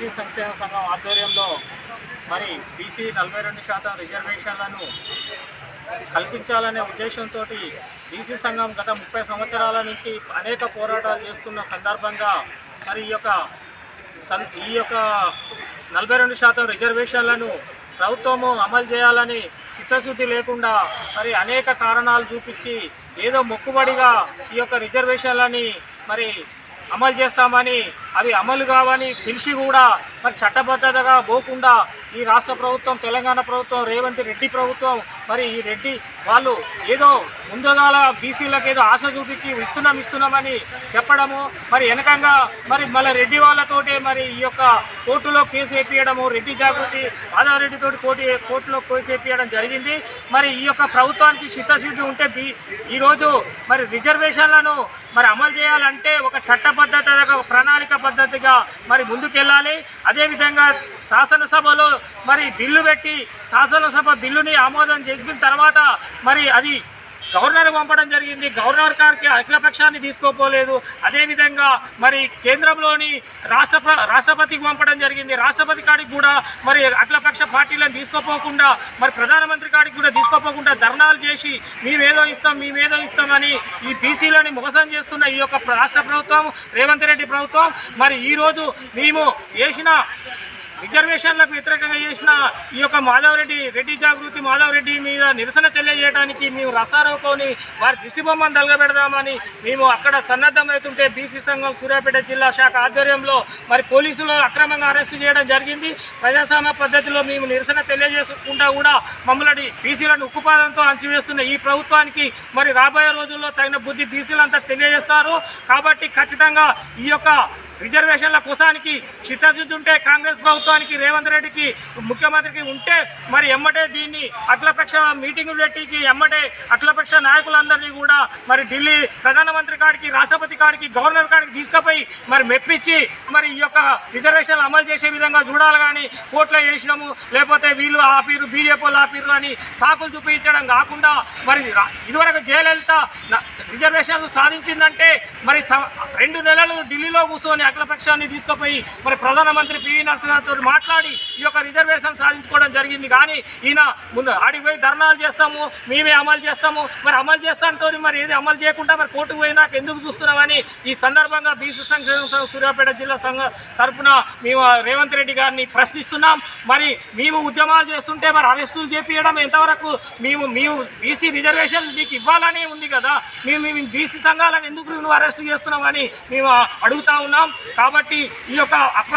BC సంక్షేమ సంఘం ఆధ్వర్యంలో మరి బీసీ నలభై రెండు శాతం రిజర్వేషన్లను కల్పించాలనే ఉద్దేశంతో బీసీ సంఘం గత ముప్పై సంవత్సరాల నుంచి అనేక పోరాటాలు చేస్తున్న సందర్భంగా మరి ఈ యొక్క సన్ ఈ యొక్క నలభై రెండు శాతం రిజర్వేషన్లను ప్రభుత్వము అమలు చేయాలని చిత్తశుద్ధి లేకుండా మరి అనేక కారణాలు చూపించి ఏదో మొక్కుబడిగా ఈ యొక్క రిజర్వేషన్లని మరి అమలు చేస్తామని అవి అమలు కావని తెలిసి కూడా మరి చట్టబద్ధతగా పోకుండా ఈ రాష్ట్ర ప్రభుత్వం తెలంగాణ ప్రభుత్వం రేవంత్ రెడ్డి ప్రభుత్వం మరి ఈ రెడ్డి వాళ్ళు ఏదో ముందుగాల బీసీలకు ఏదో ఆశ చూపించి ఇస్తున్నాం ఇస్తున్నామని చెప్పడము మరి వెనకంగా మరి మళ్ళీ రెడ్డి వాళ్ళతోటి మరి ఈ యొక్క కోర్టులో కేసు వేపించడము రెడ్డి జాగృతి ఆదారెడ్డితోటి తోటి కోర్టు కోర్టులో కేసు వేపించడం జరిగింది. మరి ఈ యొక్క ప్రభుత్వానికి చిత్తశుద్ధి ఉంటే ఈరోజు మరి రిజర్వేషన్లను మరి అమలు చేయాలంటే ఒక చట్టబద్ధత ఒక ప్రణాళిక పద్ధతిగా మరి ముందుకెళ్ళాలి. అదేవిధంగా శాసనసభలో మరి బిల్లు పెట్టి శాసనసభ బిల్లుని ఆమోదం చేసిన తర్వాత మరి అది గవర్నర్ పంపడం జరిగింది. గవర్నర్ గారికి అఖిలపక్షాన్ని తీసుకోపోలేదు. అదేవిధంగా మరి కేంద్రంలోని రాష్ట్ర రాష్ట్రపతికి పంపడం జరిగింది. రాష్ట్రపతి కాడికి కూడా మరి అఖిలపక్ష పార్టీలను తీసుకోపోకుండా మరి ప్రధానమంత్రి కాడికి కూడా తీసుకోపోకుండా ధర్నాలు చేసి మేమేదో ఇస్తాం మేమేదో ఇస్తామని ఈ బీసీలని మోసం చేస్తున్న ఈ యొక్క రాష్ట్ర ప్రభుత్వం రేవంత్ రెడ్డి ప్రభుత్వం మరి ఈరోజు మేము వేసిన రిజర్వేషన్లకు వ్యతిరేకంగా చేసిన ఈ యొక్క మాధవరెడ్డి రెడ్డి జాగృతి మాధవరెడ్డి మీద నిరసన తెలియజేయడానికి మేము రసారోకోని వారి దిష్టి బొమ్మను తలగబెడదామని మేము అక్కడ సన్నద్ధమవుతుంటే బీసీ సంఘం సూర్యాపేట జిల్లా శాఖ ఆధ్వర్యంలో మరి పోలీసులు అక్రమంగా అరెస్టు చేయడం జరిగింది. ప్రజాస్వామ్య పద్ధతిలో మేము నిరసన తెలియజేసుకుంటా కూడా మమ్మల్ని బీసీలను ఉక్కుపాదంతో అంచివేస్తున్న ఈ ప్రభుత్వానికి మరి రాబోయే రోజుల్లో తగిన బుద్ధి బీసీలంతా తెలియజేస్తారు. కాబట్టి ఖచ్చితంగా ఈ యొక్క రిజర్వేషన్ల కోసానికి చిత్తశుద్ధి కాంగ్రెస్ ప్రభుత్వానికి రేవంత్ రెడ్డికి ముఖ్యమంత్రికి ఉంటే మరి ఎమ్మటే దీన్ని అఖిలపక్ష మీటింగ్ పెట్టికి ఎమ్మటే అఖిలపక్ష నాయకులందరినీ కూడా మరి ఢిల్లీ ప్రధానమంత్రి కాడికి రాష్ట్రపతి కాడికి గవర్నర్ కాడికి తీసుకుపోయి మరి మెప్పించి మరి ఈ యొక్క రిజర్వేషన్లు అమలు చేసే విధంగా చూడాలి కానీ కోర్టులో చేసినాము లేకపోతే వీళ్ళు ఆపిరు బీజేపీ వాళ్ళు ఆపిరు అని సాకులు చూపించడం కాకుండా మరి రా- ఇదివరకు జయలలిత రిజర్వేషన్లు సాధించిందంటే మరి స- రెండు నెలలు ఢిల్లీలో కూర్చొని అఖిలపక్షాన్ని తీసుకుపోయి మరి ప్రధానమంత్రి పివి నరసింహతో మాట్లాడి ఈ యొక్క రిజర్వేషన్ సాధించుకోవడం జరిగింది. కానీ ఈయన ముందు ఆడికి పోయి ధర్నాలు చేస్తాము మేమే అమలు చేస్తాము. మరి అమలు చేస్తాంతో మరి ఏది అమలు చేయకుండా మరి కోర్టుకు పోయి నాకు ఎందుకు చూస్తున్నామని ఈ సందర్భంగా బీసీ సంక్షేమ సంఘం సూర్యాపేట జిల్లా సంఘ తరఫున మేము రేవంత్ రెడ్డి గారిని ప్రశ్నిస్తున్నాం. మరి మేము ఉద్యమాలు చేస్తుంటే మరి అరెస్టులు చేపించడం ఎంతవరకు మేము మేము బీసీ రిజర్వేషన్ మీకు ఇవ్వాలని ఉంది కదా. మేము మేము బీసీ సంఘాలను ఎందుకు నువ్వు అరెస్ట్ చేస్తున్నామని మేము అడుగుతా ఉన్నాం. కాబట్టి ఈ యొక్క అప్ర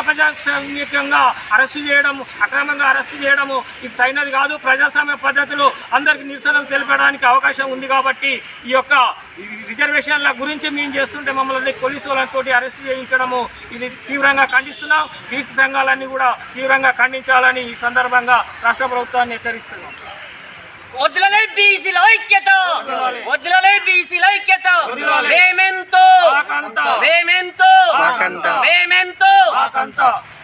అప్రజాస్వామికంగా అరెస్టు చేయడం అక్రమంగా అరెస్టు చేయడము ఇది తగినది కాదు. ప్రజాస్వామ్య పద్ధతిలో అందరికి నిరసనలు తెలపడానికి అవకాశం ఉంది కాబట్టి ఈ యొక్క రిజర్వేషన్ల గురించి మేము చేస్తుంటే మమ్మల్ని పోలీసు వాళ్ళతో అరెస్ట్ చేయించడము ఇది తీవ్రంగా ఖండిస్తున్నాం. బీసీ సంఘాలన్నీ కూడా తీవ్రంగా ఖండించాలని ఈ సందర్భంగా రాష్ట్ర ప్రభుత్వాన్ని హెచ్చరిస్తున్నాం. వదిలలే బీసీల ఐక్యత! వదలాలి. వదిలలే బీసీల ఐక్యత. మేమెంతో! あん。